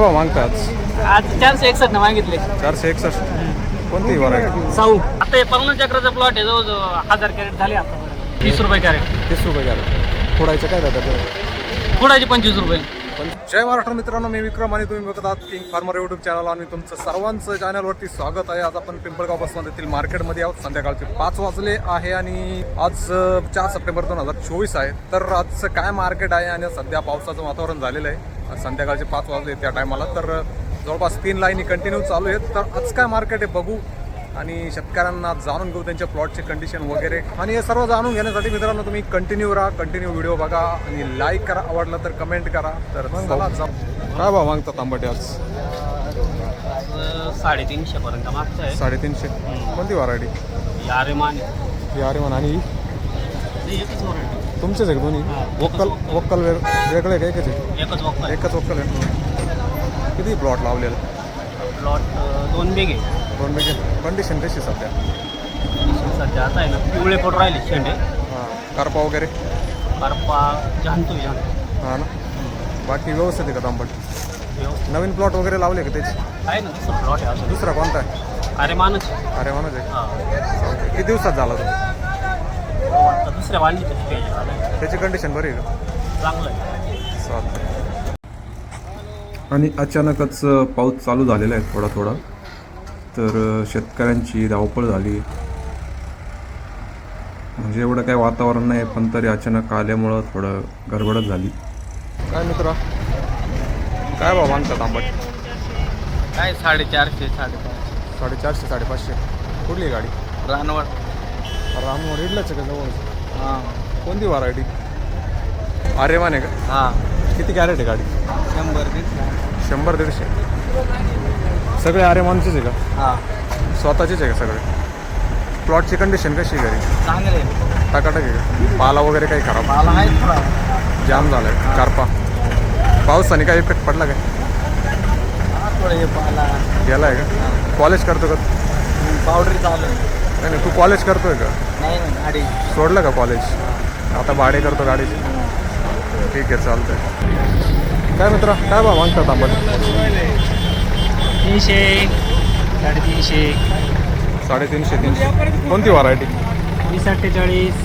भाव मागतात? आज चारशे एकसष्ट न मागितले. चारशे एकसष्ट? कोणती व्हरायटी साऊ. आता हे पवना चक्राचा प्लॉट आहे जवळजवळ हजार कॅरेट झाले आता. तीस रुपये कॅरेट तीस रुपये घ्याल फोडायचं काय दादा कुडाचे पंचवीस रुपये. जय महाराष्ट्र मित्रांनो मी विक्रम आणि तुम्ही बघत आहात किंग फार्मर युट्यूब चॅनल आणि तुमचं सर्वांचं चॅनलवरती स्वागत आहे. आज आपण पिंपळगाव बसमधील मार्केटमध्ये आहोत. संध्याकाळचे पाच वाजले आहे आणि आज अं, चार सप्टेंबर दोन हजार चोवीस आहे. तर आजचं काय मार्केट आहे आणि सध्या पावसाचं वातावरण झालेलं आहे. संध्याकाळचे पाच वाजले त्या टायमाला. तर जवळपास तीन लाईनी कंटिन्यू चालू आहेत. तर आज काय मार्केट आहे बघू आणि शेतकऱ्यांना जाणून घेऊ त्यांच्या प्लॉटचे कंडिशन वगैरे. आणि हे सर्व जाणून घेण्यासाठी मित्रांनो तुम्ही कंटिन्यू राहा कंटिन्यू व्हिडिओ बघा आणि लाईक करा. आवडलं तर कमेंट करा. तर चला जाऊ. काय भाव मागतात तांबटे आज? साडेतीनशे पर्यंत आहे. साडेतीनशे? कोणती व्हरायटी यारे मान ही आर्यमान आणि ही तुमचेच आहे का दोन्ही? वक्कल वक्कल. वेग वेगळे काय एकच आहे? एकच वक्कल एकच वक्कल आहे. किती प्लॉट लावलेलं? प्लॉट दोन बेगे दोन बेगे कंडिशन कशी सध्या? सध्या आता आहे ना पिवळे पडून राहिले शेंडे. हां करपा वगैरे? करपा जाणतो हां ना. बाकी व्यवस्थित आहे का तांबट? नवीन प्लॉट वगैरे लावले का त्याचे? आहे ना दुसरं प्लॉट आहे दुसरा कोणता आहे? अरे मानच अरे म्हणून आहे. किती दिवसात झाला तो? आता दुसऱ्या झालं त्याची कंडिशन बरी आहे का? चांगलं आहे. चालतंय. आणि अचानकच पाऊस चालू झालेला आहे थोडा थोडा. तर शेतकऱ्यांची धावपळ झाली. म्हणजे एवढं काही वातावरण नाही पण तरी अचानक आल्यामुळं थोडं गडबडच झाली. काय मित्र? काय भाव मागतात आंबट? काय साडेचारशे साडेपाच साडेचारशे साडेपाचशे. कुठली गाडी? रानवड रामवर इडलंच का जवळ हां. कोणती व्हरायटी अरे माने का? हां. किती कॅरेट आहे गाडी? शंभर शंभर दीडशे. सगळे आरेमानचेच आहे का? हां. स्वतःचेच आहे का सगळे? प्लॉटची कंडिशन कशी आहे घरी? चांगले. टाकाटाक आहे का? पाला वगैरे काही खराब? मला आहे थोडा जाम झालाय. कारपा पावसाने काही इफेक्ट पडला काय? थोडं हे पाला. गेला आहे का? कॉलेज करतो का? पावडर चालू आहे. नाही नाही तू कॉलेज करतोय का? सोडलं का कॉलेज आता भाडे करतो गाडीचे ठीक आहे चालतंय. काय मित्र काय बा मागतात आंबट तीनशे साडेतीनशे साडेतीनशे तीनशे. कोणती व्हरायटी वीस अठ्ठेचाळीस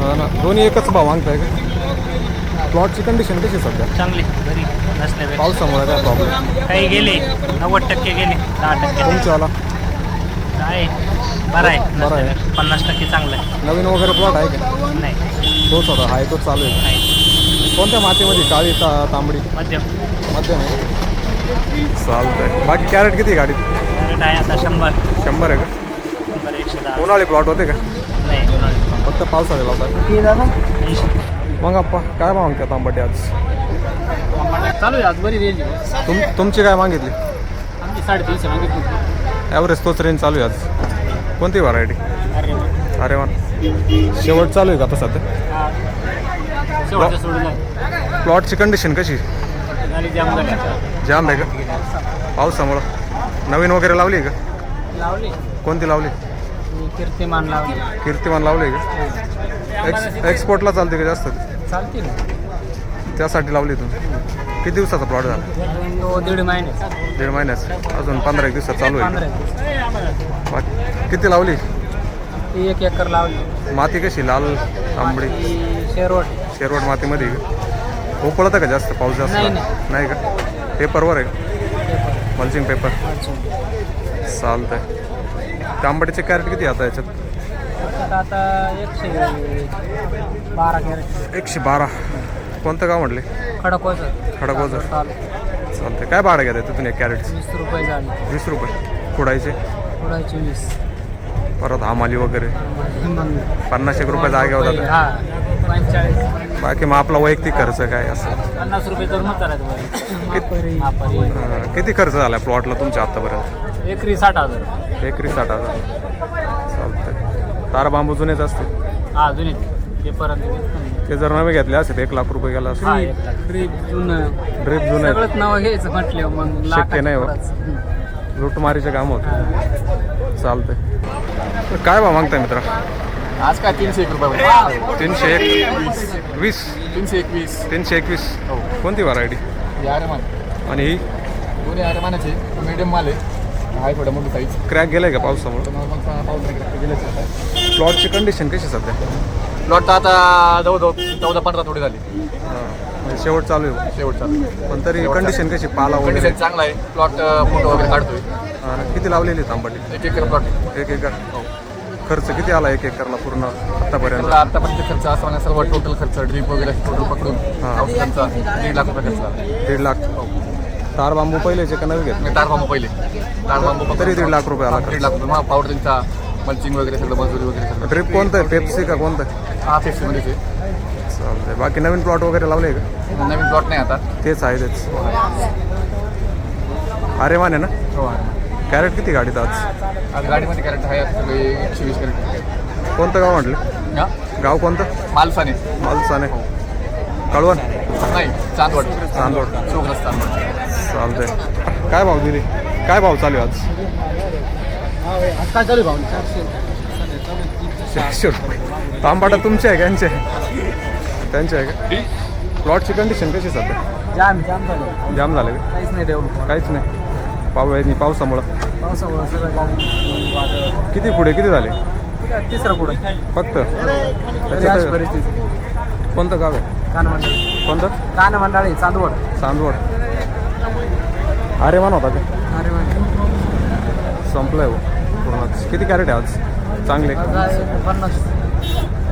हा ना दोन्ही एकच भाव मागताय का? प्लॉटची कंडिशन कशी सध्या? चांगले घरी नसल्यापेक्षा. पावसामुळे काय प्रॉब्लेम काही गेले नव्वद टक्के गेले दहा टक्के. तुमच्यावाला? आहे. बरं आहे. बरं आहे. पन्नास टक्के चांगलं आहे. नवीन वगैरे प्लॉट आहे का? नाही. तोच होता. हाय तोच चालू आहे. नाही. कोणत्या मातीमध्ये? काळी ता तांबडी? मध्यम. मध्यम आहे. चालतंय. बाकी कॅरेट किती आहे गाडीत? कॅरेट आहे आता शंभर. शंभर आहे का? शंभर एकशे दहा. उन्हाळी प्लॉट होते का? नाही उन्हाळी. फक्त पावसाळे लावतात. किती दादा? ऐंशी. मग आप्पा काय मागतात तांबटे आज? चालू आहे आज बरी रेंज तुम तुमची काय मागितली? आमची साडेतीनशे मागितली ॲव्हरेज तोच रेंज चालू आहे आज. कोणती व्हरायटी अरे वा. शेवट चालू आहे का आता सध्या? आहे. प्लॉटची कंडिशन कशी? जाम आहे का? पावसामुळं. नवीन वगैरे लावली आहे का? लावली. कोणती लावली? कीर्तिमान लावली. कीर्तिमान लावली आहे का? एक्स एक्सपोर्टला चालते का जास्त? चालते त्यासाठी लावली तुम्ही. किती दिवसाचा प्लॉट झाला? दीड महिने. दीड महिन्याचा अजून पंधरा एक दिवसात चालू आहे? बाकी किती लावली? ती एक एकर लावली. माती कशी? लाल तांबडी? शेरवट. शेरवट मातीमध्ये आहे का? उकळतं का जास्त पाऊस जास्त? नाही, नाही. का? पेपरवर आहे मल्चिंग पेपर. चालतंय. तांबडीचे कॅरेट किती आता याच्यात? आता एकशे बारा कॅरेट. एकशे बारा. कोणतं गाव म्हटले? खडकोचं खडकवासर. चालू चालतंय काय भाडं घेताय तिथून एक कॅरेटचं वीस रुपये झाली. वीस रुपये. खुडायचे थोडाची वीस. परत हामाली वगैरे? पन्नास एक रुपये जागे होतात. हा पंचेचाळीस. बाकी मग आपला वैयक्तिक खर्च काय असं? पन्नास रुपये तर मग करायचं मापारी अं, किती खर्च झाला प्लॉटला तुमच्या आतापर्यंत? एकरी साठ हजार. एकरी साठ हजार. चालतंय. तार बांबू जुनेच असते हा जुने ते पर्यंत ते जर नवे घेतले असते एक लाख रुपये गेला असते हा लाख. जुनं. ड्रीप जुने सगळंच नाव घ्यायचं म्हटलं मग शक्य नाही हो. पुढंच. लुटमारीचे काम होत. हा. चालतंय. काय भाव मागताय मित्र? आज काय तीनशे एक रुपये तीनशे एक. वीस. तीनशे एकवीस. तीनशे एकवीस. कोणती व्हरायटी हे आरेमान. आणि ही? दोन्ही आरेमानाचे मिडियम माल आहे. आहे थोडं मोठी साईज क्रॅक गेलाय का पावसामुळे? तर मग मग पाऊस वगैरे गेलेच आहे प्लॉटची कंडिशन कशी सध्या? प्लॉट आता जवळजवळ चौदा पंधरा थोडी झाली. हां म्हणजे शेवट चालू आहे. शेवटचा पण तरी कंडिशन कशी पाला वगैरे? कंडिशन चांगला आहे. प्लॉट फोटो वगैरे काढतोय. हा. किती लावलेली आहेत आंबाटी? एक एकर प्लॉट एक एकर? खर्च किती आला एक एकरला पूर्ण आतापर्यंत? त्याला आतापर्यंत खर्च असा म्हणजे सर्व टोटल खर्च ड्रीप वगैरे टोटल पकडून हा. औषधांचा दीड लाख रुपये खर्च आला. दीड लाख? तार बांबू पहिलेचे का नवी घेत मी तार बांबू पहिले. तार बांबू तरी दीड लाख रुपये आला दीड लाख रुपये. मग पावडरिंगचा मल्चिंग वगैरे सगळं मजुरी वगैरे सगळं. ड्रिप कोणतं आहे? पेप्सी का कोणतं? आहे हा फेक्सीमध्येच आहे. चालतंय. बाकी नवीन प्लॉट वगैरे लावले का? नवीन प्लॉट नाही आता. तेच आहे तेच. अरे माने ना? हो कॅरेट किती गाडीत आज? आज गाडीमध्ये कॅरेट आहे सगळे एकशे वीस कॅरेट कोणतं गाव म्हटलं? हा? गाव कोणतं? मालसाने. मालसाने. कळवण? नाही चांदवड. चांदवड. चोगरस चांदवड. चालतंय. काय भाव दिली? काय भाव चालू आहे आज? काय चालू भाऊ चारशे रुपये तांबाटा तुमचे आहे का? यांचे त्यांचे आहे का? प्लॉटची कंडिशन कशी सध्या? जाम जाम झालं. जाम झालं का? काहीच नाही डेव्हलप काहीच नाही. पाव आहे पावसामुळं. पावसामुळे किती पुढे किती झाले? तिसरं पुढे. फक्त? कोणतं गाव आहे? कान मंडळी. कोणतं? कान मंडळी चांदवड. चांदवड. अरे मान होता का? अरे संपलंय हो. पूर्ण किती कॅरेट आहे आज? चांगले. पन्नास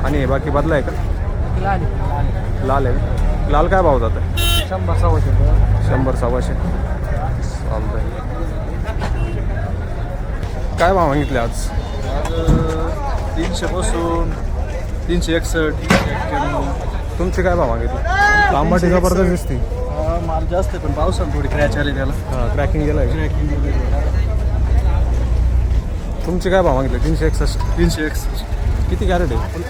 आणि हे बाकी बदला आहे का? लाल लाल आहे? लाल काय भाव जात आहे शंभर सव्वाशे. शंभर सव्वाशे चालतंय. काय भाव मागितले आज? तीनशे पासून तीनशे एकसष्ट तुमचे काय भाव मागितले? तांबाटी जबरदस्त दिसते. माल जास्त आहे पण पावसानं थोडी क्रॅच आली त्याला हां क्रॅकिंग गेलं आहे. क्रॅकिंग तुमचे काय भाव मागितले? तीनशे एकसष्ट. तीनशे एकसष्ट. किती कॅरेट आहे?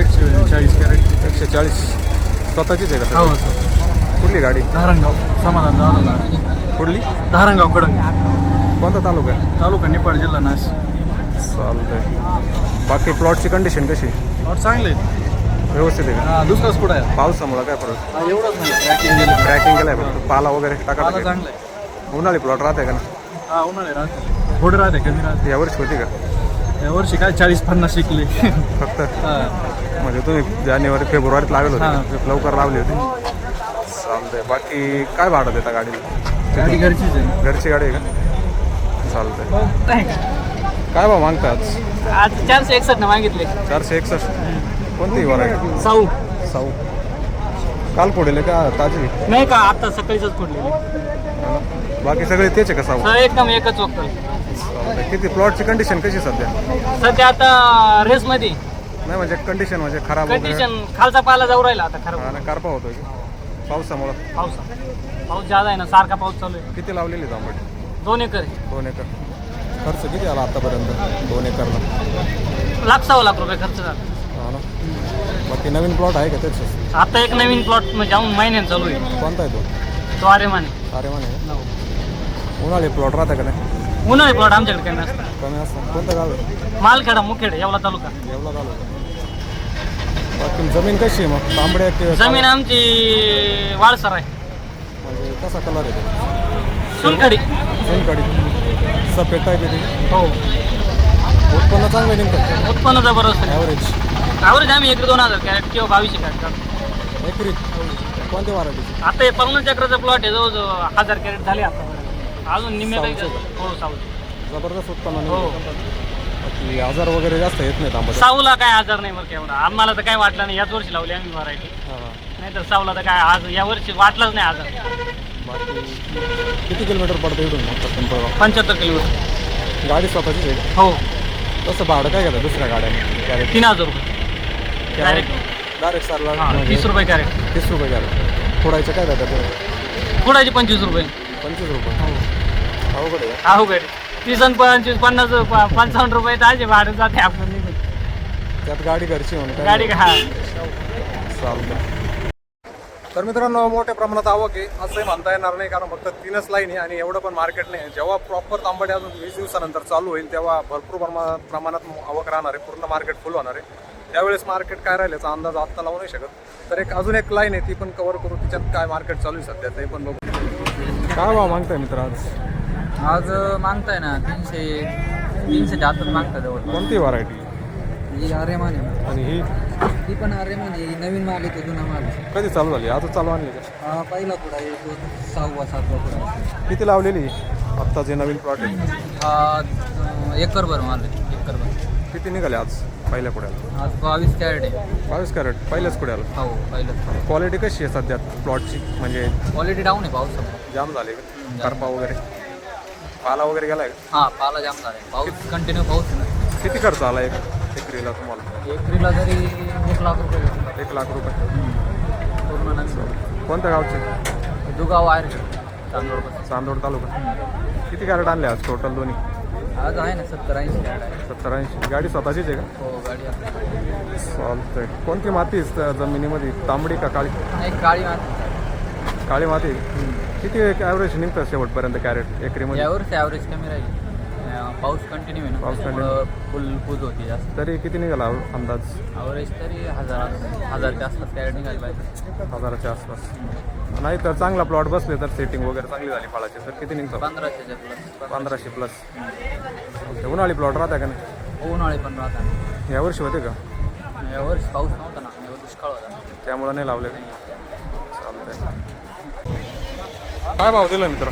एकशे चाळीस कॅरेट. एकशे चाळीस. स्वतःचीच आहे का हो? सर. कुठली गाडी? धारणगाव. समाधान धारणगाव. कुठली? धारणगाव कडंग कोणता तालुका आहे? तालुका निपाड जिल्हा नाश चालतंय. बाकी प्लॉटची कंडिशन कशी? और चांगले. व्यवस्थित आहे हा दुसराच कुठं आहे? का पावसामुळं काय फरक? हा एवढंच नाही क्रॅकिंग गेलं. केलाय फक्त. पाला वगैरे टाका. चांगलं आहे. उन्हाळी प्लॉट राहते का ना हा उन्हाळे राहते थोडं राहते कमी राहते. यावर्षी होती का? यावर्षी काय चाळीस पन्नास शिकले. फक्त? हा. म्हणजे तुम्ही जानेवारी फेब्रुवारीत लावेल होते. हां. लवकर लावली होती. चालतंय. बाकी काय भाडं देता गाडीला? गाडी घरचीच आहे. घरची गाडी आहे का? चालतंय. काय? भाव मागता आज चारशे एकसष्ट मागितले. चारशे एकसष्ट. कोणती वरायटी साऊ. साऊ. काल पुढेल का ताजी? नाही का आता सकाळीच फोडलेली. हा ना? बाकी सगळे तेच आहे का साऊ? एकदम एकच वक्कल. चालतंय. किती प्लॉटची कंडिशन कशी सध्या? सध्या आता रेस मध्ये नाही म्हणजे कंडिशन म्हणजे खराब वगैरे. कंडिशन खालचा पाला जाऊ राहिला आता खरं करपा होतोय का? पावसामुळं. पावसा पाऊस जादा आहे ना सारखा पाऊस चालू आहे. किती लावलेली तांबडी दोन एकर आहे. दोन एकर. खर्च किती आला आतापर्यंत? दोन एकरला. लाख सव्वा लाख रुपये खर्च झाला. हा ना. बाकी नवीन प्लॉट आहे का त्याच? आता एक नवीन प्लॉट जाऊन महिन्यात चालू आहे. कोणता आहे तो? तो अरे माने अरे म्हणे उन्हाळी प्लॉट राहता का नाही? उन्हाळी प्लॉट आमच्याकडे कमी असतात कमी असतं. कोणतं गाव आहे? मालखेडा मुखेड एवढा तालुका. एवढा गाव बाकी जमीन कशी आहे मग? तांबड्या जमीन आमची वाळसर आहे. म्हणजे कसा कलर आहे? तो सुनखडी. सोनकडी सफेद टाईप आहे ती. हो. उत्पन्न चांगलं निघतं उत्पन्न जबरदस्त आहे. ॲव्हरेज ॲव्हरेज आम्ही एक दोन हजार कॅरेट किंवा बावीसशे कॅरेट काढतो. एकरी. कोणत्या आता हे पवना चक्राचा प्लॉट आहे जवळजवळ हजार कॅरेट झाले आता. अजून निम्मे काही साऊथचं हो साऊथ जबरदस्त उत्पन्न हो. निघतं बाकी आजार वगैरे जास्त येत नाही तांबड्या साऊला काय आजार नाही बरं का एवढा. आम्हाला तर काय वाटलं नाही. याच वर्षी लावली आम्ही व्हरायटी नाही तर साऊला तर काय आज या वर्षी वाटलंच नाही आजार. बाकी किती किलोमीटर पडतं इकडून मग पिंपळगाव पंच्याहत्तर किलोमीटर गाडी स्वतःचीच आहे? का? हो. तसं भाडं काय घेतं दुसऱ्या गाड्याने? कॅरेट तीन हजार रुपये. डायरेक्ट डायरेक्ट सरला? हां तीस रुपये कॅरेट तीस रुपये कॅरेट फोडायचं काय जातं ते पुढाची पंचवीस रुपये. पंचवीस रुपये. अवघड आहे. अहो गाडी तीस आणि पंचवीस पन्नास प- पंचावन्न रुपये ताजे भाडं जाते आपण निघून. त्यात गाडी घरची काय गाडी हा चालतं तर मित्रांनो मोठ्या प्रमाणात आवक आहे असंही म्हणता येणार नाही कारण फक्त तीनच लाईन आहे आणि एवढं पण मार्केट नाही जेव्हा प्रॉपर तांबडे अजून वीस दिवसानंतर चालू होईल तेव्हा भरपूर प्रमा- प्रमाणात आवक राहणार आहे पूर्ण मार्केट फुल होणार आहे. त्यावेळेस मार्केट काय राहिल्याचा अंदाज आत्ता लावू नाही शकत. तर एक अजून एक लाईन आहे ती पण कव्हर करू. तिच्यात काय मार्केट चालू आहे सध्या ते पण बघू. काय भाव मागताय मित्र आज? आज मागताय ना तीनशे तीनशेच्या आतच मागताय जवळ कोणती व्हरायटी ही आर्यमान आहे. आणि ही? ही पण आर्यमान आहे ही नवीन माल आहे तो जुना माल आहे. कधी चालू झाली? आता चालू आणली का? हा पहिला पुढा आहे तो सहावा सातवा पुढा किती लावलेली? आत्ता जे नवीन प्लॉट आहे. हा अं, एकरभर माल आहे एकरभर. किती निघाले आज पहिल्या कुड्याला? आज बावीस कॅरेट आहे. बावीस कॅरेट पहिल्याच कुड्याला? हो पहिलं क्वालिटी कशी आहे सध्या प्लॉटची म्हणजे क्वालिटी डाऊन आहे पाऊस जाम झाले का? करपा वगैरे? पाला वगैरे गेलाय का? हा पाला जाम झाला आहे पाऊस कंटिन्यू पाऊस आहे ना किती खर्च आला एक एकरीला तुम्हाला? एकरीला तरी एक लाख रुपये घेतला. एक लाख रुपये. पूर्ण नवीन कोणत्या गावचे? दुगाव आहे तांदूळ चांदोड तालुका. किती कॅरेट आणले आज टोटल दोन्ही? आज आहे ना सत्तर ऐंशी आहे सत्तर ऐंशी गाडी स्वतःचीच आहे का? हो गाडी आपली. चालतंय. कोणती माती आहे जमिनीमध्ये? तांबडी का काळी? गाडी मारते काळी माती? किती ॲव्हरेज निघतं शेवटपर्यंत कॅरेट एकरीमध्ये? यावरच ॲव्हरेज कमी राहील. पाऊस कंटिन्यू आहे ना. पाऊस त्यामुळं फुल पूज होती जास्त. तरी किती निघाला अंदाज? ॲव्हरेज तरी हजार हजारच्या आसपास कॅरेट निघाली पाहिजे हजाराच्या आसपास. नाही तर चांगला प्लॉट बसले तर सेटिंग वगैरे चांगली झाली फळाची तर किती निघतं? पंधराशेच्या प्लस पंधराशे प्लस उन्हाळी प्लॉट राहता का नाही? उन्हाळे पण राहतात. यावर्षी होते का? यावर्षी पाऊस नव्हता ना. यावर दुष्काळ होता. त्यामुळं नाही लावले का? चालतंय. काय भाव दिला मित्र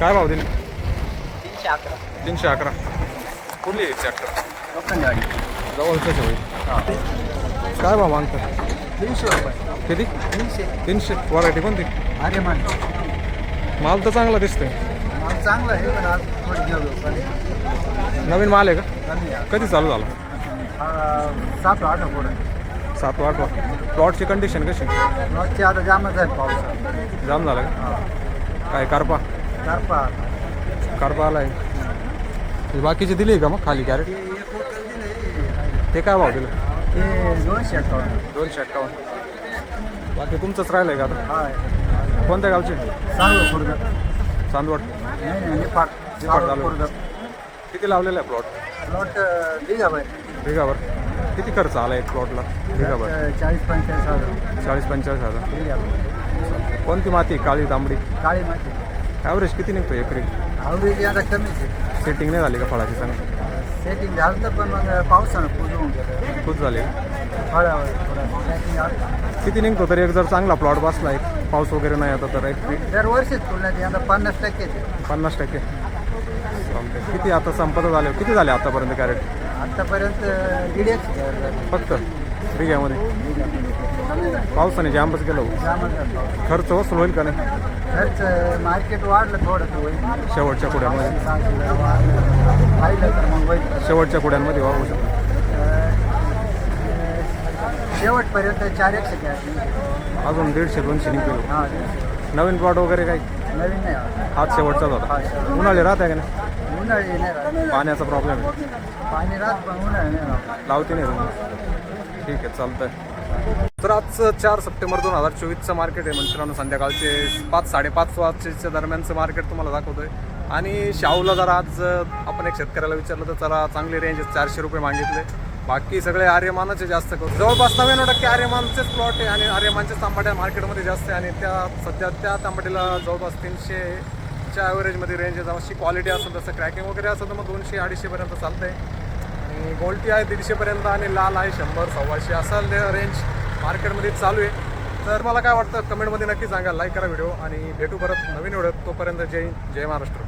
काय भाव दिले? तीनशे अकरा. तीनशे अकरा. कुठली लोखंड गाडी. जवळच होईल काय भाव मागतं? तीनशे रुपये. किती? तीनशे. तीनशे. व्हरायटी कोणती? अरे मान माल तर चांगला दिसतोय. चांगलं आहे पण आज थोडी नवीन माल आहे का? कधी चालू झाला? सात आठ पुढे. सात आठ वा. प्लॉटची कंडिशन कशी? नॉटचे आता जामच आहे पाऊस जाम झाला का? काय कारपा? करपा. कारपा आलाय ही बाकीची दिली आहे का मग खाली कॅरेट ते काय भाव दिलं? दोनशे अठ्ठावन्न दोनशे अठ्ठावन्न बाकी तुमचंच राहिलं आहे का आता? हाय. कोणत्या गावचे? चांगलं खुर्द. चांदवड नाही नाही. किती लावलेला आहे प्लॉट प्लॉट बाय बिघावर किती खर्च आला एक प्लॉटला बिघावर चाळीस पंचेचाळीस हजार. चाळीस पंचेचाळीस हजार. कोणती माती? काळी तांबडी? काळी माती. ॲव्हरेज किती निघतो एकरी? आता कमीच आहे. सेटिंग नाही झाली का फळाची चांगली सेटिंग झालं तर पण मग पावसानं गेलं. खूप झाली फळावर थोडं setting आलं. किती निघतो तरी एक जर चांगला प्लॉट बसला एक पाऊस वगैरे नाही आता तर एक दरवर्षीच तुलनेत यंदा पन्नास टक्के पन्नास टक्के. चालतंय. किती आता संपत झाले? किती झाले आतापर्यंत कॅरेट आतापर्यंत दीड एक. फक्त? बिघ्यामध्ये पावसाने गेलो जामच झालं. पाऊस. खर्च वसूल होईल का नाही? खर्च मार्केट वाढलं थोडं होईल? शेवटच्या कुड्यांमध्ये. तर मग होईल. शेवटच्या कुड्यांमध्ये वाहू शकतो. शेवटपर्यंत चार एकशे कॅश अजून दीडशे दोनशे निघतो हां नवीन प्लॉट वगैरे काही? नवीन नाही. हात शेवटचाच होता. हा. उन्हाळे राहत आहे का नाही? उन्हाळी नाही. पाण्याचा प्रॉब्लेम आहे. पाणी राहत पण उन्हाळी नाही. लावते नाही ठीक आहे चालतंय. तर आजचं चार सप्टेंबर दोन हजार चोवीसचं मार्केट आहे मित्रांनो. संध्याकाळचे पाच साडेपाच वाजेच्या दरम्यानचं मार्केट तुम्हाला दाखवतोय. आणि शाहूला जरा आज आपण एक शेतकऱ्याला विचारलं तर जरा चांगली रेंज चारशे रुपये मागितले. बाकी सगळे आर्यमानाचे जास्त करू जवळपास नव्याण्णव टक्के आर्यमानचेच प्लॉट आहे आणि आर्यमानचेच तांबाट्या मार्केटमध्ये जास्त आहे. आणि त्या सध्या त्या तांबाटीला जवळपास तीनशेच्या ॲव्हरेजमध्ये रेंज आहे. जशी क्वालिटी असेल तसं क्रॅकिंग वगैरे असेल तर मग दोनशे अडीचशेपर्यंत चालतंय. आणि गोल्टी आहे दीडशेपर्यंत आणि लाल आहे शंभर सव्वाशे. असा रेंज मार्केटमध्ये चालू आहे. तर मला काय वाटतं कमेंटमध्ये नक्की सांगा लाईक करा व्हिडिओ आणि भेटू परत नवीन एवढं तोपर्यंत जय जय महाराष्ट्र.